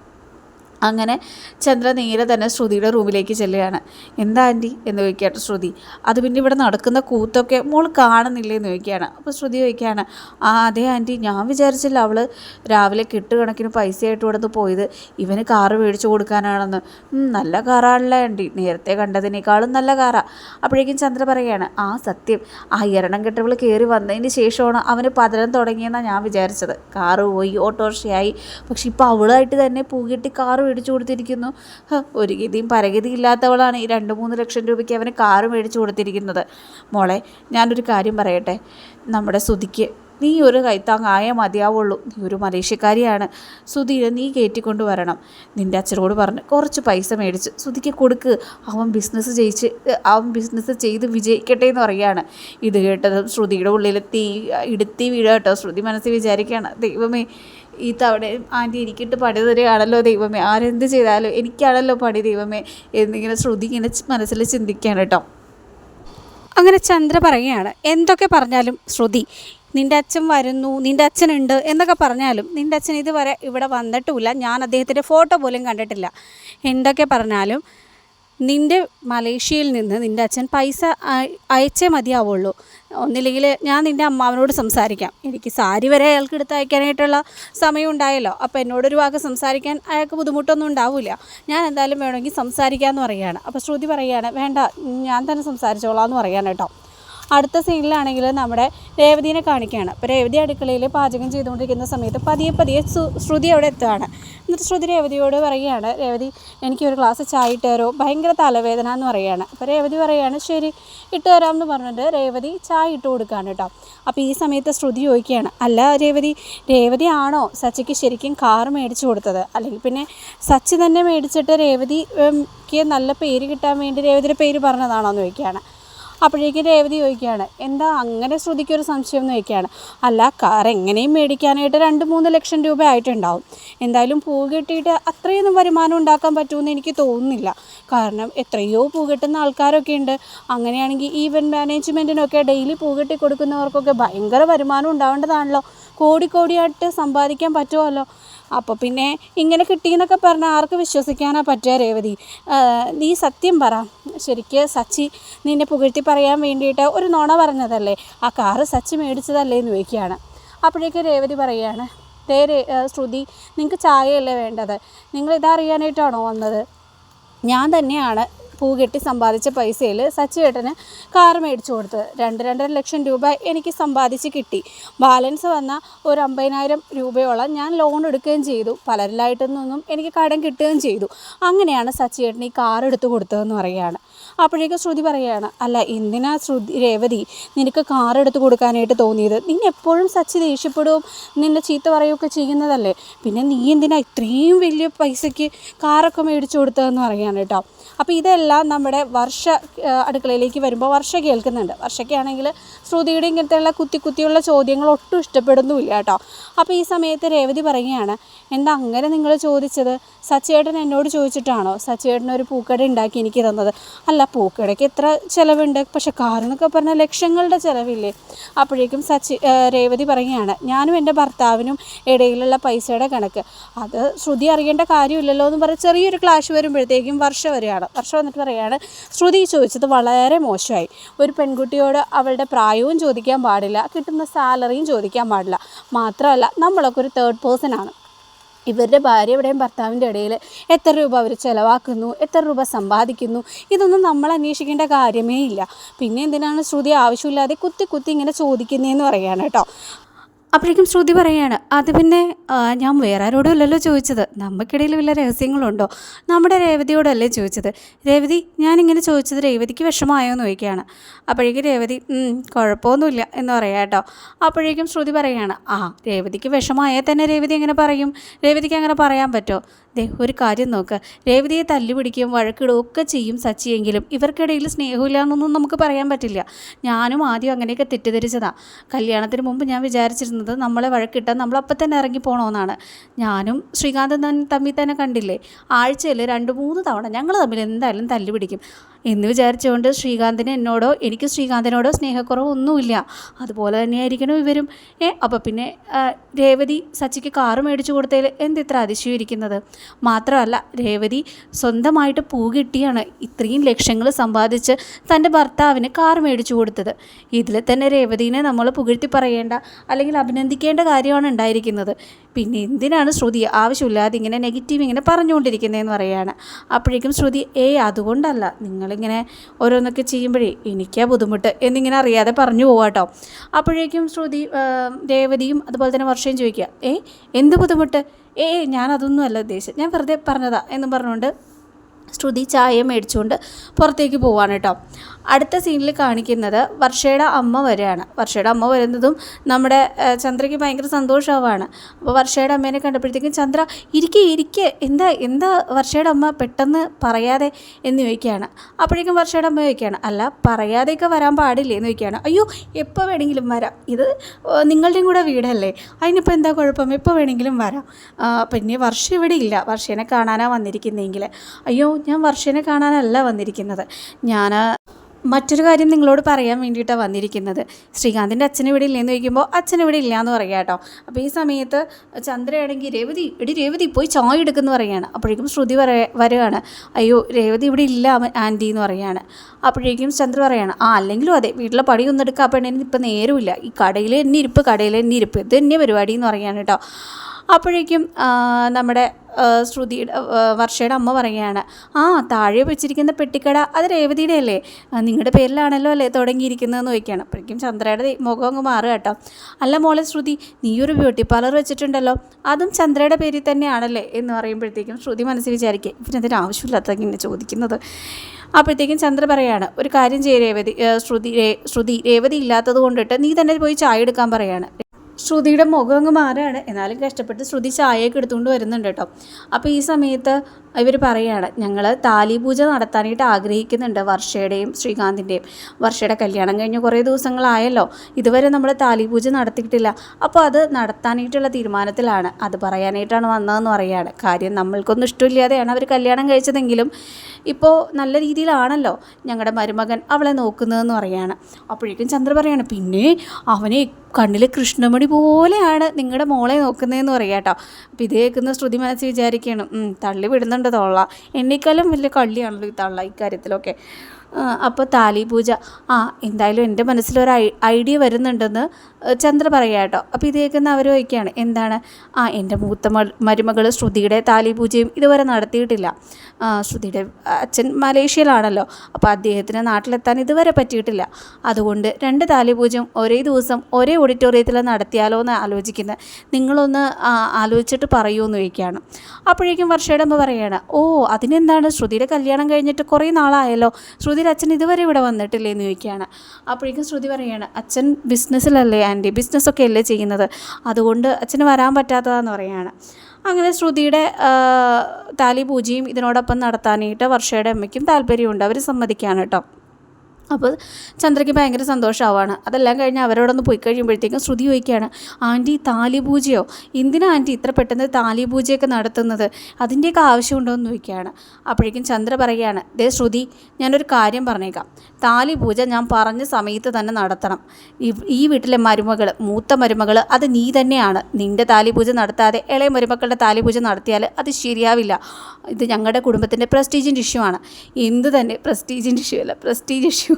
അങ്ങനെ ചന്ദ്ര നേരെ തന്നെ ശ്രുതിയുടെ റൂമിലേക്ക് ചെല്ലുകയാണ്. എന്താ ആന്റി? എന്ന് ചോദിക്കുകയാണ് ശ്രുതി. അത് പിന്നെ ഇവിടെ നടക്കുന്ന കൂത്തൊക്കെ മോൾ കാണുന്നില്ലേ? എന്ന് ചോദിക്കുകയാണ്. അപ്പോൾ ശ്രുതി ചോദിക്കുകയാണ് ആ അതെ ആന്റി ഞാൻ വിചാരിച്ചില്ല അവൾ രാവിലെ കെട്ടുകണക്കിന് പൈസയായിട്ട് ഇവിടുന്ന് പോയത് ഇവന് കാറ് മേടിച്ചു കൊടുക്കാനാണെന്ന്. "ഉം, നല്ല കാറാണല്ലേ ആന്റി. നേരത്തെ കണ്ടതിനേക്കാളും നല്ല കാറാ. അപ്പോഴേക്കും ചന്ദ്ര പറയുകയാണ് ആ സത്യം. ആ എരണം കെട്ടവൾ കയറി വന്നതിന് ശേഷമാണ് അവന് പതരം തുടങ്ങിയെന്നാണ് ഞാൻ വിചാരിച്ചത്. കാറ് പോയി ഓട്ടോറിക്ഷയായി. പക്ഷെ ഇപ്പോൾ അവളായിട്ട് തന്നെ പൂകിട്ടി കാറ് മേടിച്ചു കൊടുത്തിരിക്കുന്നു. ഒരു ഗതിയും പരഗതി ഇല്ലാത്തവളാണ് ഈ രണ്ട് മൂന്ന് ലക്ഷം രൂപയ്ക്ക് അവന് കാറ് മേടിച്ചു കൊടുത്തിരിക്കുന്നത്. മോളെ ഞാനൊരു കാര്യം പറയട്ടെ. നമ്മുടെ സുധിക്ക് നീ ഒരു കൈത്താങ്ങായേ മതിയാവുള്ളൂ. നീ ഒരു മലേഷ്യക്കാരിയാണ്. സുധീരെ നീ കയറ്റിക്കൊണ്ട് വരണം. നിന്റെ അച്ഛനോട് പറഞ്ഞ് കുറച്ച് പൈസ മേടിച്ച് സുധിക്ക് കൊടുക്ക്. അവൻ ബിസിനസ് ജയിച്ച് അവൻ ബിസിനസ് ചെയ്ത് വിജയിക്കട്ടെ എന്ന് പറയുകയാണ്. ഇത് കേട്ടതും ശ്രുതിയുടെ ഉള്ളിൽ തീ ഇടുത്തി വീഴുക കേട്ടോ. ശ്രുതി മനസ്സിൽ വിചാരിക്കുകയാണ് ദൈവമേ ഈ തവണ ആന്റി എനിക്കിട്ട് പണി തരികയാണല്ലോ ദൈവമേ. ആരെന്ത് ചെയ്താലും എനിക്കാണല്ലോ പണി ദൈവമേ എന്നിങ്ങനെ ശ്രുതി ഇങ്ങനെ മനസ്സിൽ ചിന്തിക്കുകയാണ് കേട്ടോ. അങ്ങനെ ചന്ദ്ര പറയുകയാണ് എന്തൊക്കെ പറഞ്ഞാലും ശ്രുതി നിന്റെ അച്ഛൻ വരുന്നു നിന്റെ അച്ഛനുണ്ട് എന്നൊക്കെ പറഞ്ഞാലും നിന്റെ അച്ഛൻ ഇതുവരെ ഇവിടെ വന്നിട്ടുമില്ല ഞാൻ അദ്ദേഹത്തിന്റെ ഫോട്ടോ പോലും കണ്ടിട്ടില്ല. എന്തൊക്കെ പറഞ്ഞാലും നിന്റെ മലേഷ്യയിൽ നിന്ന് നിന്റെ അച്ഛൻ പൈസ അയച്ചേ മതിയാവുള്ളൂ. ഒന്നില്ലെങ്കിൽ ഞാൻ നിന്റെ അമ്മാവനോട് സംസാരിക്കാം. എനിക്ക് സാരി വരെ അയാൾക്ക് എടുത്ത് അയക്കാനായിട്ടുള്ള സമയം ഉണ്ടായല്ലോ അപ്പോൾ എന്നോടൊരു വാക്ക് സംസാരിക്കാൻ അയാൾക്ക് ബുദ്ധിമുട്ടൊന്നും ഉണ്ടാവില്ല ഞാൻ എന്തായാലും വേണമെങ്കിൽ സംസാരിക്കാമെന്ന് പറയുകയാണ്. അപ്പോൾ ശ്രുതി പറയുകയാണ് വേണ്ട ഞാൻ തന്നെ സംസാരിച്ചോളാം എന്ന് കേട്ടോ. അടുത്ത സീനിലാണെങ്കിൽ നമ്മുടെ രേവതിനെ കാണിക്കുകയാണ്. അപ്പോൾ രേവതി അടുക്കളയിൽ പാചകം ചെയ്തുകൊണ്ടിരിക്കുന്ന സമയത്ത് പതിയെ പതിയെ ശ്രുതി അവിടെ എത്തുകയാണ്. എന്നിട്ട് ശ്രുതി രേവതിയോട് പറയുകയാണ് രേവതി എനിക്ക് ഒരു ഗ്ലാസ് ചായ ഇട്ട് തരുമോ ഭയങ്കര തലവേദന എന്ന് പറയുകയാണ്. അപ്പോൾ രേവതി പറയുകയാണ് ശരി ഇട്ട് തരാം എന്ന് പറഞ്ഞിട്ട് രേവതി ചായ ഇട്ട് കൊടുക്കുകയാണ് കേട്ടോ. അപ്പോൾ ഈ സമയത്ത് ശ്രുതി ചോദിക്കുകയാണ് അല്ല രേവതി രേവതി ആണോ സച്ചിക്ക് ശരിക്കും കാർ മേടിച്ചു കൊടുത്തത്? അല്ലെങ്കിൽ പിന്നെ സച്ചി തന്നെ മേടിച്ചിട്ട് രേവതിക്ക് നല്ല പേര് കിട്ടാൻ വേണ്ടി രേവതിയുടെ പേര് പറഞ്ഞതാണോ? എന്ന് ചോദിക്കുകയാണ്. അപ്പോഴേക്കും രേവതി ചോദിക്കുകയാണ് എന്താ അങ്ങനെ ശ്രുതിക്കൊരു സംശയം? എന്ന് ചോദിക്കുകയാണ് അല്ല കാർ എങ്ങനെയും മേടിക്കാനായിട്ട് രണ്ട് മൂന്ന് ലക്ഷം രൂപ ആയിട്ടുണ്ടാവും. എന്തായാലും പൂ കെട്ടിയിട്ട് അത്രയൊന്നും വരുമാനം ഉണ്ടാക്കാൻ പറ്റുമെന്ന് എനിക്ക് തോന്നുന്നില്ല. കാരണം എത്രയോ പൂ കെട്ടുന്ന ആൾക്കാരൊക്കെ ഉണ്ട്. അങ്ങനെയാണെങ്കിൽ ഈവന്റ് മാനേജ്മെന്റിനൊക്കെ ഡെയിലി പൂ കെട്ടി കൊടുക്കുന്നവർക്കൊക്കെ ഭയങ്കര വരുമാനം ഉണ്ടാവേണ്ടതാണല്ലോ. കോടിക്കോടിയായിട്ട് സമ്പാദിക്കാൻ പറ്റുമല്ലോ. അപ്പോൾ പിന്നെ ഇങ്ങനെ കിട്ടിയെന്നൊക്കെ പറഞ്ഞാൽ ആർക്ക് വിശ്വസിക്കാനാ പറ്റുക രേവതി? നീ സത്യം പറ. ശരിക്ക് സച്ചി നിന്നെ പുകഴ്ത്തി പറയാൻ വേണ്ടിയിട്ട് ഒരു നുണ പറഞ്ഞതല്ലേ? ആ കാറ് സച്ചി മേടിച്ചതല്ലേ എന്ന് ചോദിക്കുകയാണ്. അപ്പോഴേക്ക് രേവതി പറയുകയാണ് ദേ ശ്രുതി നിങ്ങൾക്ക് ചായയല്ലേ വേണ്ടത്? നിങ്ങൾ ഇതറിയാനായിട്ടാണോ വന്നത്? ഞാൻ തന്നെയാണ് പൂ കെട്ടി സമ്പാദിച്ച പൈസയിൽ സച്ചുവേട്ടന് കാർ മേടിച്ചു കൊടുത്തത് രണ്ട് രണ്ടര ലക്ഷം രൂപ എനിക്ക് സമ്പാദിച്ച് കിട്ടി. ബാലൻസ് വന്ന ഒരു അമ്പതിനായിരം രൂപയോളം ഞാൻ ലോൺ എടുക്കുകയും ചെയ്തു. പലരിലായിട്ട് നിന്നും എനിക്ക് കടം കിട്ടുകയും ചെയ്തു. അങ്ങനെയാണ് സച്ചുവേട്ടൻ ഈ കാർ എടുത്തു കൊടുത്തതെന്ന് പറയുകയാണ്. അപ്പോഴേക്കും ശ്രുതി പറയുകയാണ് അല്ല എന്തിനാ ശ്രുതി രേവതി നിനക്ക് കാർ എടുത്ത് കൊടുക്കാനായിട്ട് തോന്നിയത്? നിന്നെ എപ്പോഴും സച്ചി ദേഷ്യപ്പെടുകയും നിന്നെ ചീത്ത പറയുകയൊക്കെ ചെയ്യുന്നതല്ലേ? പിന്നെ നീ എന്തിനാ ഇത്രയും വലിയ പൈസയ്ക്ക് കാറൊക്കെ മേടിച്ചു കൊടുത്തതെന്ന് പറയുകയാണ് കേട്ടോ. അപ്പോൾ ഇതെല്ലാം നമ്മുടെ വർഷ അടുക്കളയിലേക്ക് വരുമ്പോൾ വർഷ കേൾക്കുന്നുണ്ട്. വർഷയ്ക്കാണെങ്കിൽ ശ്രുതിയുടെ ഇങ്ങനത്തെയുള്ള കുത്തി കുത്തിയുള്ള ചോദ്യങ്ങൾ ഒട്ടും ഇഷ്ടപ്പെടുന്നുമില്ല കേട്ടോ. അപ്പോൾ ഈ സമയത്ത് രേവതി പറയുകയാണ് എന്താ അങ്ങനെ നിങ്ങൾ ചോദിച്ചത്? സച്ചേട്ടൻ എന്നോട് ചോദിച്ചിട്ടാണോ സച്ചേട്ടൻ ഒരു പൂക്കട ഉണ്ടാക്കി എനിക്ക് തന്നത്? അല്ല പൂക്കടയ്ക്ക് എത്ര ചിലവുണ്ട്? പക്ഷെ കാറെന്നൊക്കെ പറഞ്ഞാൽ ലക്ഷങ്ങളുടെ ചിലവില്ലേ? അപ്പോഴേക്കും സച്ചി രേവതി പറയുകയാണ് ഞാനും എന്റെ ഭർത്താവിനും ഇടയിലുള്ള പൈസയുടെ കണക്ക്. അത് ശ്രുതി അറിയേണ്ട കാര്യമില്ലല്ലോ എന്ന് പറഞ്ഞ് ചെറിയൊരു ക്ലാഷ് വരുമ്പോഴത്തേക്കും വർഷ വരികയാണ് വർഷ വന്നിട്ട് പറയുകയാണ് ശ്രുതി ചോദിച്ചത് വളരെ മോശമായി. ഒരു പെൺകുട്ടിയോട് അവളുടെ പ്രായവും ചോദിക്കാൻ പാടില്ല കിട്ടുന്ന സാലറിയും ചോദിക്കാൻ പാടില്ല. മാത്രമല്ല നമ്മളൊക്കെ ഒരു തേർഡ് പേഴ്സൺ ആണ്. ഇവരുടെ ഭാര്യയുടെയും ഭർത്താവിന്റെ ഇടയിൽ എത്ര രൂപ അവർ ചിലവാക്കുന്നു എത്ര രൂപ സമ്പാദിക്കുന്നു ഇതൊന്നും നമ്മൾ അന്വേഷിക്കേണ്ട കാര്യമേ ഇല്ല. പിന്നെ എന്തിനാണ് ശ്രുതി ആവശ്യമില്ലാതെ കുത്തി കുത്തി ഇങ്ങനെ ചോദിക്കുന്നതെന്ന് പറയുകയാണ് കേട്ടോ. അപ്പോഴേക്കും ശ്രുതി പറയാണ് അത് പിന്നെ ഞാൻ വേറെ ആരോടും അല്ലല്ലോ ചോദിച്ചത്. നമുക്കിടയിൽ വല്ല രഹസ്യങ്ങളുണ്ടോ? നമ്മുടെ രേവതിയോടല്ലേ ചോദിച്ചത്. രേവതി ഞാനിങ്ങനെ ചോദിച്ചത് രേവതിക്ക് വിഷമമായോ? എന്ന് ചോദിക്കുകയാണ് അപ്പോഴേക്കും രേവതി "ഉം, കുഴപ്പമൊന്നുമില്ല എന്ന് പറയാം കേട്ടോ അപ്പോഴേക്കും ശ്രുതി പറയുകയാണ് ആ രേവതിക്ക് വിഷമമായാൽ തന്നെ രേവതി എങ്ങനെ പറയും? രേവതിക്ക് അങ്ങനെ പറയാൻ പറ്റുമോ ദേ ഒരു കാര്യം നോക്ക്. രേവതിയെ തല്ലി പിടിക്കുകയും വഴക്കിടുകയും ഒക്കെ ചെയ്യും സച്ചിയെങ്കിലും. ഇവർക്കിടയിൽ സ്നേഹമില്ല എന്നൊന്നും നമുക്ക് പറയാൻ പറ്റില്ല. ഞാനും ആദ്യം അങ്ങനെയൊക്കെ തെറ്റിദ്ധരിച്ചതാണ് കല്യാണത്തിന് മുമ്പ് ഞാൻ വിചാരിച്ചിരുന്നത് നമ്മളെ വഴക്കിട്ടാൽ നമ്മൾ അപ്പം തന്നെ ഇറങ്ങി പോകണമെന്നാണ് ഞാനും ശ്രീകാന്തൻ തൻ- തമ്മിൽ തന്നെ കണ്ടില്ലേ? ആഴ്ചയിൽ രണ്ട് മൂന്ന് തവണ ഞങ്ങൾ തമ്മിൽ എന്തായാലും തല്ലി പിടിക്കും എന്ന് വിചാരിച്ചുകൊണ്ട് ശ്രീകാന്തിന് എന്നോടോ എനിക്ക് ശ്രീകാന്തിനോടോ സ്നേഹക്കുറവൊന്നുമില്ല. അതുപോലെ തന്നെയായിരിക്കണം ഇവരും. ഏ അപ്പോൾ പിന്നെ രേവതി സച്ചിക്ക് കാറ് മേടിച്ചു കൊടുത്തതിൽ എന്തിത്ര അതിശയിക്കുന്നത് മാത്രമല്ല രേവതി സ്വന്തമായിട്ട് പൂ കിട്ടിയാണ് ഇത്രയും ലക്ഷ്യങ്ങൾ സമ്പാദിച്ച് തന്റെ ഭർത്താവിന് കാർ മേടിച്ചു കൊടുത്തത്. ഇതിൽ തന്നെ രേവതിനെ നമ്മൾ പുകഴ്ത്തി പറയേണ്ട അല്ലെങ്കിൽ അഭിനന്ദിക്കേണ്ട കാര്യമാണ് ഉണ്ടായിരിക്കുന്നത്. പിന്നെ എന്തിനാണ് ശ്രുതി ആവശ്യമില്ലാതെ ഇങ്ങനെ നെഗറ്റീവ് ഇങ്ങനെ പറഞ്ഞുകൊണ്ടിരിക്കുന്നതെന്ന് പറയുകയാണ്. അപ്പോഴേക്കും ശ്രുതി ഏയ് അതുകൊണ്ടല്ല. നിങ്ങളിങ്ങനെ ഓരോന്നൊക്കെ ചെയ്യുമ്പോഴേ എനിക്കാ ബുദ്ധിമുട്ട് എന്നിങ്ങനെ അറിയാതെ പറഞ്ഞു പോവാട്ടോ അപ്പോഴേക്കും ശ്രുതി രേവതിയും അതുപോലെ തന്നെ വർഷയും ചോദിക്കുക ഏ എന്ത് ബുദ്ധിമുട്ട്? ഏ ഞാനതൊന്നും അല്ല ഉദ്ദേശിച്ചത്. ഞാൻ വെറുതെ പറഞ്ഞതാ എന്നും പറഞ്ഞുകൊണ്ട് ശ്രുതി ചായ മേടിച്ചുകൊണ്ട് പുറത്തേക്ക് പോവാണ് കേട്ടോ. അടുത്ത സീനിൽ കാണിക്കുന്നത് വർഷയുടെ അമ്മ വരെയാണ്. വർഷയുടെ അമ്മ വരുന്നതും നമ്മുടെ ചന്ദ്രയ്ക്ക് ഭയങ്കര സന്തോഷമാവാണ് അപ്പോൾ വർഷയുടെ അമ്മേനെ കണ്ടപ്പോഴത്തേക്കും ചന്ദ്ര ഇരിക്കെ ഇരിക്കെ. എന്താ എന്താ വർഷയുടെ അമ്മ പെട്ടെന്ന് പറയാതെ? എന്ന് ചോദിക്കുകയാണ്. അപ്പോഴേക്കും വർഷയുടെ അമ്മ ചോദിക്കുകയാണ് അല്ല പറയാതെയൊക്കെ വരാൻ പാടില്ലേ? എന്ന് ചോദിക്കുകയാണ്. അയ്യോ എപ്പോൾ വേണമെങ്കിലും വരാം. ഇത് നിങ്ങളുടെയും കൂടെ വീടല്ലേ? അതിനിപ്പോൾ എന്താ കുഴപ്പം? എപ്പോൾ വേണമെങ്കിലും വരാം. പിന്നെ വർഷം ഇവിടെ ഇല്ല. വർഷേനെ കാണാനാണ് വന്നിരിക്കുന്നതെങ്കിൽ അയ്യോ ഞാൻ വർഷേനെ കാണാനല്ല വന്നിരിക്കുന്നത്. ഞാൻ മറ്റൊരു കാര്യം നിങ്ങളോട് പറയാൻ വേണ്ടിയിട്ടാണ് വന്നിരിക്കുന്നത്. ശ്രീകാന്തിന്റെ അച്ഛൻ ഇവിടെ ഇല്ലെന്ന് ചോദിക്കുമ്പോൾ അച്ഛൻ ഇവിടെ ഇല്ല എന്ന് പറയാം കേട്ടോ. അപ്പോൾ ഈ സമയത്ത് ചന്ദ്രയാണെങ്കിൽ രേവതി ഇടി രേവതി പോയി ചായ എടുക്കുന്നു പറയുകയാണ് അപ്പോഴേക്കും ശ്രുതി പറയ വരികയാണ് അയ്യോ രേവതി ഇവിടെ ഇല്ല ആന്റി എന്ന് പറയുകയാണ് അപ്പോഴേക്കും ചന്ദ്ര പറയാണ് ആ അല്ലെങ്കിലും അതെ വീട്ടിലെ പടി ഒന്നെടുക്കാൻ പെണ്ണിന് ഇപ്പം നേരമില്ല. ഈ കടയിൽ തന്നെ ഇരിപ്പ് കടയിൽ തന്നെ ഇരിപ്പ്. ഇത് തന്നെ പരിപാടി എന്ന് പറയുകയാണ് കേട്ടോ. അപ്പോഴേക്കും നമ്മുടെ ശ്രുതി ശ്രുതിയുടെ വർഷയുടെ അമ്മ പറയുകയാണ് ആ താഴെ വെച്ചിരിക്കുന്ന പെട്ടിക്കട അത് രേവതിയുടെ അല്ലേ? നിങ്ങളുടെ പേരിലാണല്ലോ അല്ലേ തുടങ്ങിയിരിക്കുന്നതെന്ന് ചോദിക്കുകയാണ്. അപ്പോഴേക്കും ചന്ദ്രയുടെ മുഖം അങ്ങ് മാറുക കേട്ടോ. അല്ല മോളെ ശ്രുതി നീ ഒരു ബ്യൂട്ടി പാർലർ വെച്ചിട്ടുണ്ടല്ലോ. അതും ചന്ദ്രയുടെ പേരിൽ തന്നെയാണല്ലേ? എന്ന് പറയുമ്പോഴത്തേക്കും ശ്രുതി മനസ്സിൽ വിചാരിക്കുക ഇവനതിന് ആവശ്യമില്ലാത്ത ഇങ്ങനെ ചോദിക്കുന്നത്? അപ്പോഴത്തേക്കും ചന്ദ്ര പറയാണ് ഒരു കാര്യം ചെയ്യ രേവതി ശ്രുതി ശ്രുതി രേവതി ഇല്ലാത്തത് കൊണ്ടിട്ട് നീ തന്നെ പോയി ചായ എടുക്കാൻ പറയാണ്. ശ്രുതിയുടെ മുഖം അങ്ങ് മാറുകയാണ് എന്നാലും കഷ്ടപ്പെട്ട് ശ്രുതി ചായയൊക്കെ എടുത്തുകൊണ്ട് വരുന്നുണ്ട് കേട്ടോ. അപ്പോൾ ഈ സമയത്ത് ഇവർ പറയുകയാണ് ഞങ്ങൾ താലിപൂജ നടത്താനായിട്ട് ആഗ്രഹിക്കുന്നുണ്ട് വർഷയുടെയും ശ്രീകാന്തിന്റെയും വർഷയുടെ കല്യാണം കഴിഞ്ഞ് കുറേ ദിവസങ്ങളായല്ലോ. ഇതുവരെ നമ്മൾ താലിപൂജ നടത്തിയിട്ടില്ല. അപ്പോൾ അത് നടത്താനായിട്ടുള്ള തീരുമാനത്തിലാണ്. അത് പറയാനായിട്ടാണ് വന്നതെന്ന് പറയുകയാണ് കാര്യം നമ്മൾക്കൊന്നും ഇഷ്ടമില്ലാതെയാണ് അവർ കല്യാണം കഴിച്ചതെങ്കിലും ഇപ്പോൾ നല്ല രീതിയിലാണല്ലോ ഞങ്ങളുടെ മരുമകൻ അവളെ നോക്കുന്നതെന്ന് പറയുകയാണ് അപ്പോഴേക്കും ചന്ദ്ര പറയാണ് പിന്നെ അവനെ കണ്ണിൽ കൃഷ്ണമണി പോലെയാണ് നിങ്ങളുടെ മോളെ നോക്കുന്നതെന്ന് പറയാം കേട്ടോ അപ്പം ഇത് കേൾക്കുന്ന ശ്രുതി മനസ്സിൽ വിചാരിക്കണം "ഉം, തള്ളി വിടുന്നുണ്ട് തൊള്ള എന്നെക്കാളും വലിയ കള്ളിയാണല്ലോ ഈ തള്ള ഇക്കാര്യത്തിലൊക്കെ. അപ്പോൾ താലി പൂജ. ആ എന്തായാലും എന്റെ മനസ്സിലൊരു ഐഡിയ വരുന്നുണ്ടെന്ന് ചന്ദ്ര പറയാം കേട്ടോ അപ്പോൾ ഇത് കേൾക്കുന്ന അവർ ചോദിക്കുകയാണ് എന്താണ്? ആ എന്റെ മൂത്ത മരുമകൾ ശ്രുതിയുടെ താലി പൂജയും ഇതുവരെ നടത്തിയിട്ടില്ല. ശ്രുതിയുടെ അച്ഛൻ മലേഷ്യയിലാണല്ലോ അപ്പോൾ അദ്ദേഹത്തിന് നാട്ടിലെത്താൻ ഇതുവരെ പറ്റിയിട്ടില്ല. അതുകൊണ്ട് രണ്ട് താലി പൂജയും ഒരേ ദിവസം ഒരേ ഓഡിറ്റോറിയത്തിൽ നടത്തിയാലോ എന്ന് ആലോചിക്കുന്നത് നിങ്ങളൊന്ന് ആലോചിച്ചിട്ട് പറയൂ എന്ന് ചോദിക്കുകയാണ്. അപ്പോഴേക്കും വർഷയുടെ അമ്മ പറയുകയാണ് ഓ അതിനെന്താണ്? ശ്രുതിയുടെ കല്യാണം കഴിഞ്ഞിട്ട് കുറേ നാളായല്ലോ. ശ്രുതിയുടെ അച്ഛൻ ഇതുവരെ ഇവിടെ വന്നിട്ടില്ലേ എന്ന് ചോദിക്കുകയാണ്. അപ്പോഴേക്കും ശ്രുതി പറയുകയാണ് അച്ഛൻ ബിസിനസ്സിലല്ലേ ആന്റി? ബിസിനസ്സൊക്കെ അല്ലേ ചെയ്യുന്നത്? അതുകൊണ്ട് അച്ഛന് വരാൻ പറ്റാത്തതാന്ന് പറയുകയാണ്. അങ്ങനെ ശ്രുതിയുടെ താലി പൂജയും ഇതിനോടൊപ്പം നടത്താനായിട്ട് വർഷയുടെ അമ്മയ്ക്കും താല്പര്യമുണ്ട്. അവർ സമ്മതിക്കുകയാണ് കേട്ടോ. അപ്പോൾ ചന്ദ്രയ്ക്ക് ഭയങ്കര സന്തോഷമാവാണ്. അതെല്ലാം കഴിഞ്ഞ് അവരോടൊന്ന് പോയി കഴിയുമ്പോഴത്തേക്കും ശ്രുതി ചോദിക്കുകയാണ് ആന്റി താലി പൂജയോ? എന്തിനാ ആന്റി ഇത്ര പെട്ടെന്ന് താലി പൂജയൊക്കെ നടത്തുന്നത്? അതിന്റെയൊക്കെ ആവശ്യമുണ്ടോ? എന്ന് ചോദിക്കുകയാണ്. അപ്പോഴേക്കും ചന്ദ്ര പറയുകയാണ് ദേ ശ്രുതി ഞാനൊരു കാര്യം പറഞ്ഞേക്കാം. താലി പൂജ ഞാൻ പറഞ്ഞ സമയത്ത് തന്നെ നടത്തണം. ഈ വീട്ടിലെ മരുമകൾ മൂത്ത മരുമകൾ അത് നീ തന്നെയാണ്. നിന്റെ താലി പൂജ നടത്താതെ ഇളയ മരുമക്കളുടെ താലി പൂജ നടത്തിയാൽ അത് ശരിയാവില്ല. ഇത് ഞങ്ങളുടെ കുടുംബത്തിന്റെ പ്രസ്റ്റീജിന്റെ ഇഷ്യൂ ആണ്. എന്ത് തന്നെ പ്രസ്റ്റീജിന്റെ ഇഷ്യൂ അല്ല പ്രസ്റ്റീജ് ഇഷ്യൂ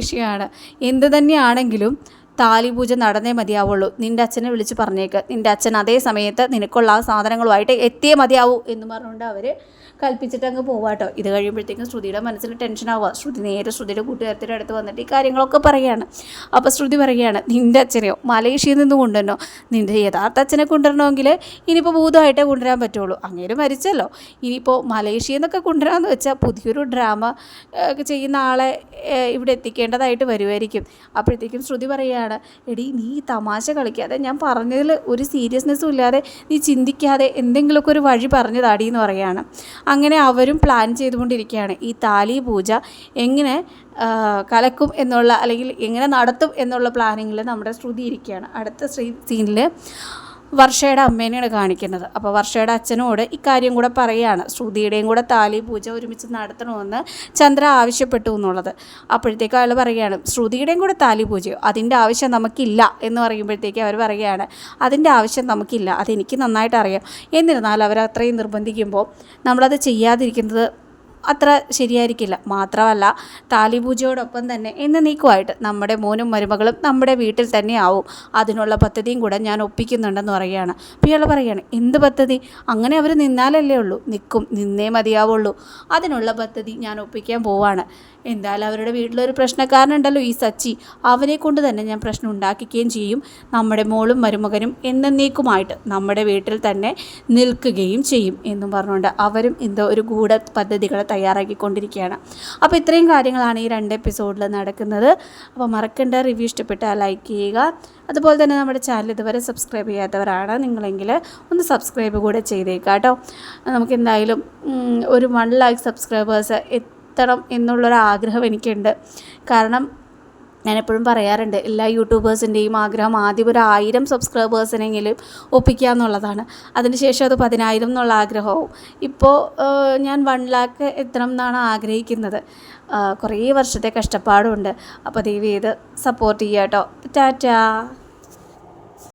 ഇഷ്യൂ ആണ് എന്ത് തന്നെയാണെങ്കിലും താലി പൂജ നടന്നേ മതിയാവുള്ളൂ. നിന്റെ അച്ഛനെ വിളിച്ച് പറഞ്ഞേക്ക്. നിന്റെ അച്ഛൻ അതേ സമയത്ത് നിനക്കുള്ള ആ സാധനങ്ങളുമായിട്ട് എത്തിയേ മതിയാവൂ എന്ന് പറഞ്ഞുകൊണ്ട് അവർ കൽപ്പിച്ചിട്ട് അങ്ങ് പോവാട്ടോ ഇത് കഴിയുമ്പോഴത്തേക്കും ശ്രുതിയുടെ മനസ്സിൽ ടെൻഷൻ ആവുക. ശ്രുതി നേരെ ശ്രുതിയുടെ കൂട്ടുകാരത്തിന്റെ അടുത്ത് വന്നിട്ട് ഈ കാര്യങ്ങളൊക്കെ പറയുകയാണ് അപ്പോൾ ശ്രുതി പറയുകയാണ് നിന്റെ അച്ഛനെയോ? മലേഷ്യയിൽ നിന്ന് കൊണ്ടുവരണോ നിന്റെ യഥാർത്ഥ അച്ഛനെ കൊണ്ടുവരണമെങ്കിൽ ഇനിയിപ്പോൾ ഭൂതമായിട്ടേ കൊണ്ടുവരാൻ പറ്റുള്ളൂ. അങ്ങനെ മരിച്ചല്ലോ. ഇനിയിപ്പോൾ മലേഷ്യയിൽ നിന്നൊക്കെ കൊണ്ടുവരാമെന്ന് വെച്ചാൽ പുതിയൊരു ഡ്രാമ ചെയ്യുന്ന ആളെ ഇവിടെ എത്തിക്കേണ്ടതായിട്ട് വരുമായിരിക്കും അപ്പോഴത്തേക്കും ശ്രുതി പറയുകയാണ് എടി നീ തമാശ കളിക്കാതെ ഞാൻ പറഞ്ഞതിൽ ഒരു സീരിയസ്നെസ്സും ഇല്ലാതെ നീ ചിന്തിക്കാതെ എന്തെങ്കിലുമൊക്കെ ഒരു വഴി പറഞ്ഞു താടി എന്ന് പറയുകയാണ് അങ്ങനെ അവരും പ്ലാൻ ചെയ്തുകൊണ്ടിരിക്കുകയാണ്. ഈ താലി പൂജ എങ്ങനെ കലക്കും എന്നുള്ള അല്ലെങ്കിൽ എങ്ങനെ നടത്തും എന്നുള്ള പ്ലാനിങ്ങിൽ നമ്മുടെ ശ്രുതി ഇരിക്കുകയാണ്. അടുത്ത സീനിൽ വർഷയുടെ അമ്മേനെയാണ് കാണിക്കുന്നത്. അപ്പോൾ വർഷയുടെ അച്ഛനോട് ഇക്കാര്യം കൂടെ പറയുകയാണ് ശ്രുതിയുടെയും കൂടെ താലി പൂജ ഒരുമിച്ച് നടത്തണമെന്ന് ചന്ദ്ര ആവശ്യപ്പെട്ടു എന്നുള്ളത്. അപ്പോഴത്തേക്കും അയാൾ പറയുകയാണ് ശ്രുതിയുടെയും കൂടെ താലി പൂജയോ? അതിന്റെ ആവശ്യം നമുക്കില്ല എന്ന് പറയുമ്പോഴത്തേക്ക് അവർ പറയുകയാണ് അതിന്റെ ആവശ്യം നമുക്കില്ല. അതെനിക്ക് നന്നായിട്ട് അറിയാം എന്നിരുന്നാൽ അവർ അത്രയും നിർബന്ധിക്കുമ്പോൾ നമ്മളത് ചെയ്യാതിരിക്കുന്നത് അത്ര ശരിയായിരിക്കില്ല. മാത്രമല്ല താലിപൂജയോടൊപ്പം തന്നെ എന്ന് നീക്കുമായിട്ട് നമ്മുടെ മോനും മരുമകളും നമ്മുടെ വീട്ടിൽ തന്നെ ആവും അതിനുള്ള പദ്ധതിയും കൂടെ ഞാൻ ഒപ്പിക്കുന്നുണ്ടെന്ന് പറയുകയാണ്. അപ്പോൾ ഇയാൾ പറയുകയാണ് എന്ത് പദ്ധതി? അങ്ങനെ അവർ നിന്നാലല്ലേ ഉള്ളൂ. നിൽക്കും നിന്നേ മതിയാവുള്ളൂ. അതിനുള്ള പദ്ധതി ഞാൻ ഒപ്പിക്കാൻ പോവാണ്. എന്തായാലും അവരുടെ വീട്ടിലൊരു പ്രശ്നക്കാരനുണ്ടല്ലോ ഈ സച്ചി. അവനെ കൊണ്ട് തന്നെ ഞാൻ പ്രശ്നം ഉണ്ടാക്കിക്കുകയും ചെയ്യും. നമ്മുടെ മോളും മരുമകനും എന്നേക്കുമായിട്ട് നമ്മുടെ വീട്ടിൽ തന്നെ നിൽക്കുകയും ചെയ്യും എന്നും പറഞ്ഞുകൊണ്ട് അവരും എന്തോ ഒരു ഗൂഢ പദ്ധതികൾ തയ്യാറാക്കിക്കൊണ്ടിരിക്കുകയാണ്. അപ്പോൾ ഇത്രയും കാര്യങ്ങളാണ് ഈ രണ്ട് എപ്പിസോഡിൽ നടക്കുന്നത്. അപ്പോൾ മറക്കേണ്ട റിവ്യൂ ഇഷ്ടപ്പെട്ടാൽ ലൈക്ക് ചെയ്യുക. അതുപോലെ തന്നെ നമ്മുടെ ചാനൽ ഇതുവരെ സബ്സ്ക്രൈബ് ചെയ്യാത്തവരാണ് നിങ്ങളെങ്കിൽ ഒന്ന് സബ്സ്ക്രൈബ് കൂടെ ചെയ്തേക്കാം കേട്ടോ നമുക്ക് എന്തായാലും ഒരു വൺ ലാക്ക് സബ്സ്ക്രൈബേഴ്സ് എത്തണം എന്നുള്ളൊരു ആഗ്രഹം എനിക്കുണ്ട്. കാരണം ഞാൻ എപ്പോഴും പറയാറുണ്ട് എല്ലാ യൂട്യൂബേഴ്സിന്റെയും ആഗ്രഹം ആദ്യം ഒരു ആയിരം സബ്സ്ക്രൈബേഴ്സിനെങ്കിലും ഒപ്പിക്കുക എന്നുള്ളതാണ്. അതിനുശേഷം അത് പതിനായിരം എന്നുള്ള ആഗ്രഹവും. ഇപ്പോൾ ഞാൻ വൺ ലാക്ക് എത്തണം എന്നാണ് ആഗ്രഹിക്കുന്നത്. കുറേ വർഷത്തെ കഷ്ടപ്പാടുണ്ട്. അപ്പോൾ ദയവ് ഇത് സപ്പോർട്ട് ചെയ്യാട്ടോ. കേട്ടോ ടാറ്റാ!